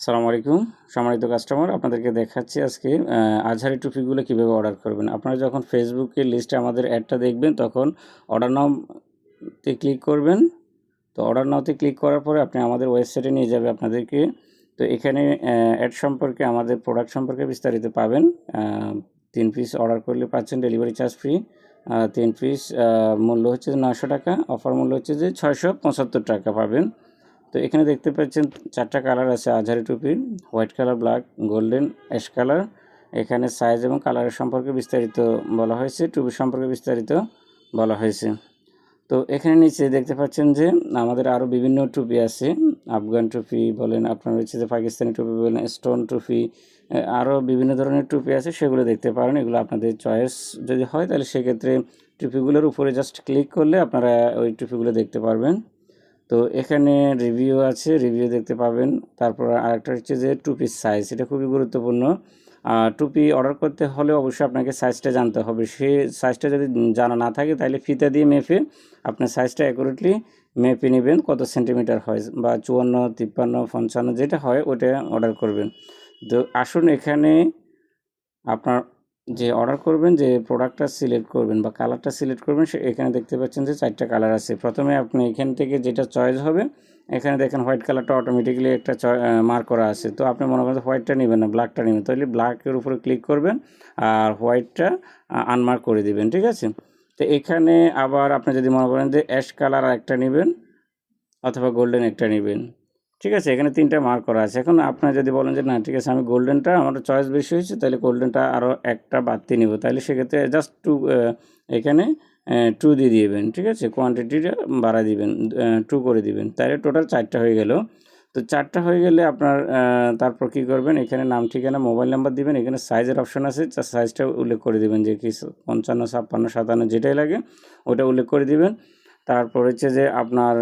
সালামু আলাইকুম। সম্মানিত কাস্টমার আপনাদেরকে দেখাচ্ছি আজকে আজহারি টুপিগুলো কীভাবে অর্ডার করবেন। আপনারা যখন ফেসবুকের লিস্টে আমাদের অ্যাডটা দেখবেন, তখন অর্ডার নাওতে ক্লিক করবেন। তো অর্ডার নাওতে ক্লিক করার পরে আপনি আমাদের ওয়েবসাইটে নিয়ে যাবে আপনাদেরকে। তো এখানে অ্যাড সম্পর্কে, আমাদের প্রোডাক্ট সম্পর্কে বিস্তারিত পাবেন। তিন পিস অর্ডার করলে পাচ্ছেন ডেলিভারি চার্জ ফ্রি তিন পিস মূল্য হচ্ছে নশো টাকা অফার মূল্য হচ্ছে যে ছয়শো পঁচাত্তর টাকা পাবেন। তো এখানে দেখতে পাচ্ছেন চারটা কালার আছে আজহারি টুপির white colour, black, golden, ash colour. এখানে সাইজ এবং কালারের সম্পর্কে বিস্তারিত বলা হয়েছে, টুপি সম্পর্কে বিস্তারিত বলা হয়েছে। তো এখানে নিচে দেখতে পাচ্ছেন যে আমাদের আরও বিভিন্ন টুপি আছে, আফগান টুপি বলেন, আপনার হচ্ছে যে পাকিস্তানি টুপি বলেন, স্টোন টুপি আরও বিভিন্ন ধরনের টুপি আছে, সেগুলো দেখতে পারেন, এগুলো আপনাদের চয়েস যদি হয় তাহলে সেক্ষেত্রে টুপিগুলোর উপরে জাস্ট ক্লিক করলে আপনারা ওই টুপিগুলো দেখতে পারবেন। তো এখানে রিভিউ আছে রিভিউ দেখতে পাবেন। তারপর আরেকটা হচ্ছে যে টুপির সাইজ এটা খুবই গুরুত্বপূর্ণ। টুপি অর্ডার করতে হলে অবশ্যই আপনাকে সাইজটা জানতে হবে। সেই সাইজটা যদি জানা না থাকে, তাহলে ফিতা দিয়ে মেপে আপনার সাইজটা অ্যাকুরেটলি মেপে নেবেন, কত সেন্টিমিটার হয় বা চুয়ান্ন, তিপ্পান্ন, পঞ্চান্ন, যেটা হয় ওটা অর্ডার করবেন। তো আসুন এখানে আপনার যে অর্ডার করবেন, যে প্রোডাক্টটা সিলেক্ট করবেন বা কালারটা সিলেক্ট করবেন, সে এখানে দেখতে পাচ্ছেন যে চারটা কালার আছে। প্রথমে আপনি এখান থেকে যেটা চয়েস হবে, এখানে দেখেন হোয়াইট কালারটা অটোমেটিক্যালি একটা মার্ক করা আছে। তো আপনি মনে করেন হোয়াইটটা নেবেন না ব্ল্যাকটা নেবেন। তাহলে ব্ল্যাকের উপরে ক্লিক করবেন আর হোয়াইটটা আনমার্ক করে দিবেন, ঠিক আছে? তো এখানে আবার আপনি যদি মনে করেন যে অ্যাশ কালার একটা নেবেন অথবা গোল্ডেন একটা নেবেন। ঠিক আছে, এখানে তিনটা মার্ক করা আছে। এখন আপনার যদি বলেন যে, না, ঠিক আছে, আমি গোল্ডেনটা আমার চয়েস বেশি হয়েছে, তাহলে গোল্ডেনটা আরও একটা বাড়তি নিব। তাহলে সেক্ষেত্রে জাস্ট টু এখানে টু দিয়ে দিবেন, ঠিক আছে? কোয়ান্টিটিটা বাড়া দিবেন টু করে দিবেন। তাহলে টোটাল চারটা হয়ে গেল। তো চারটা হয়ে গেলে আপনার তারপর কী করবেন? এখানে নাম, ঠিকানা মোবাইল নাম্বার দিবেন। এখানে সাইজের অপশন আছে সাইজটা উল্লেখ করে দিবেন যে, কি পঞ্চান্ন, ছাপ্পান্ন, সাতান্ন, যেটাই লাগে, ওটা উল্লেখ করে দিবেন। তারপর হচ্ছে যে আপনার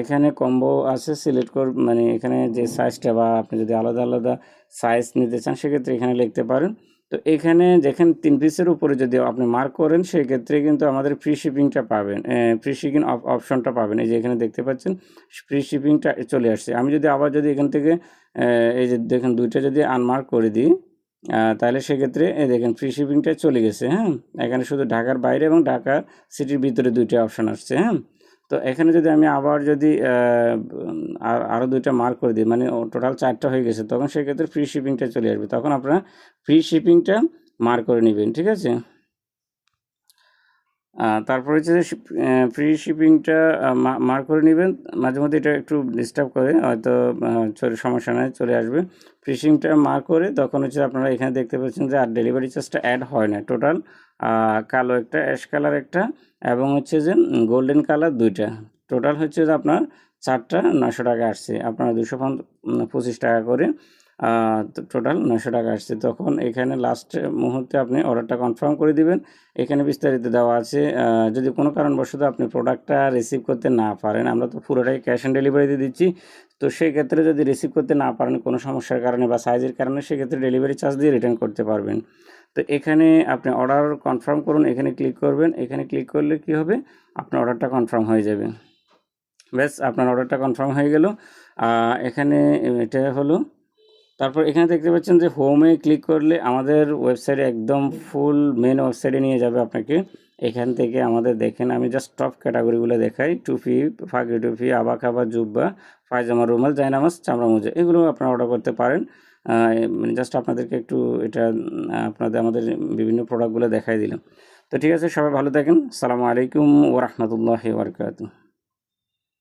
এখানে কম্বো আছে সিলেক্ট কর মানে এখানে যে সাইজটা বা আপনি যদি আলাদা আলাদা সাইজ নিতে চান সেক্ষেত্রে এখানে লিখতে পারেন। তো এখানে যেখানে তিন পিসের উপরে যদি আপনি মার্ক করেন সেক্ষেত্রে কিন্তু আমাদের ফ্রি শিপিংটা পাবেন ফ্রি শিপিং অপশনটা পাবেন। এই যে এখানে দেখতে পাচ্ছেন ফ্রি শিপিংটা চলে আসছে। আমি যদি আবার যদি এখান থেকে এই যে দেখেন দুইটা যদি আনমার্ক করে দিই তাহলে সেক্ষেত্রে, এই দেখেন ফ্রি শিপিংটা চলে গেছে হ্যাঁ? এখানে শুধু ঢাকার বাইরে এবং ঢাকা সিটির ভিতরে দুইটা অপশান আসছে হ্যাঁ? তো এখানে যদি আমি আবার যদি আর আরও দুইটা মার্ক করে দিই মানে টোটাল চারটা হয়ে গেছে, তখন সেক্ষেত্রে ফ্রি শিপিংটা চলে আসবে। তখন আপনারা ফ্রি শিপিংটা মার্ক করে নেবেন, ঠিক আছে? তারপর হচ্ছে যে ফ্রি শিপিংটা মার্ক করে নেবেন। মাঝে মধ্যে এটা একটু ডিস্টার্ব করে, হয়তো সমস্যা নয় চলে আসবে। ফ্রি শিপিংটা মার্ক করে তখন হচ্ছে আপনারা এখানে দেখতে পাচ্ছেন যে আর ডেলিভারি চার্জটা অ্যাড হয় না। টোটাল কালো একটা অ্যাশ কালার একটা এবং হচ্ছে যে গোল্ডেন কালার দুইটা। টোটাল হচ্ছে যে আপনার চারটা নশো টাকা আসছে। আপনারা দুশো পঁচিশ টাকা করে টোটাল নশো টাকা আসছে। তখন এখানে লাস্ট মুহূর্তে আপনি অর্ডারটা কনফার্ম করে দিবেন। এখানে বিস্তারিত দেওয়া আছে যদি কোনো কারণবশত আপনি প্রোডাক্টটা রিসিভ করতে না পারেন, আমরা তো পুরোটাই ক্যাশ অন ডেলিভারিতে দিচ্ছি। তো সেই ক্ষেত্রে যদি রিসিভ করতে না পারেন কোনো সমস্যার কারণে বা সাইজের কারণে, সেক্ষেত্রে ডেলিভারি চার্জ দিয়ে রিটার্ন করতে পারবেন। তো এখানে আপনি অর্ডার কনফার্ম করুন, এখানে ক্লিক করবেন। এখানে ক্লিক করলে কি হবে? আপনার অর্ডারটা কনফার্ম হয়ে যাবে। ব্যাস, আপনার অর্ডারটা কনফার্ম হয়ে গেল। এখানে এটা হলো তারপর এখানে দেখতে পাচ্ছেন যে হোমে ক্লিক করলে আমাদের ওয়েবসাইটে একদম ফুল মেন ওয়েবসাইটে নিয়ে যাবে আপনাকে। এখান থেকে আমাদের দেখেন, আমি জাস্ট টপ ক্যাটাগরিগুলো দেখাই। টুপি, ফাঁকি টুপি আবা খাবা জুব্বা, পায়জামা, রুমাল, জায়নামাজ চামড়া মোজা এগুলো আপনারা অর্ডার করতে পারেন। মানে জাস্ট আপনাদেরকে একটু এটা আপনাদের আমাদের বিভিন্ন প্রোডাক্টগুলো দেখাই দিলাম। তো ঠিক আছে, সবাই ভালো থাকেন। সালামু আলাইকুম ওরহমতুল্লাহ বারকাতু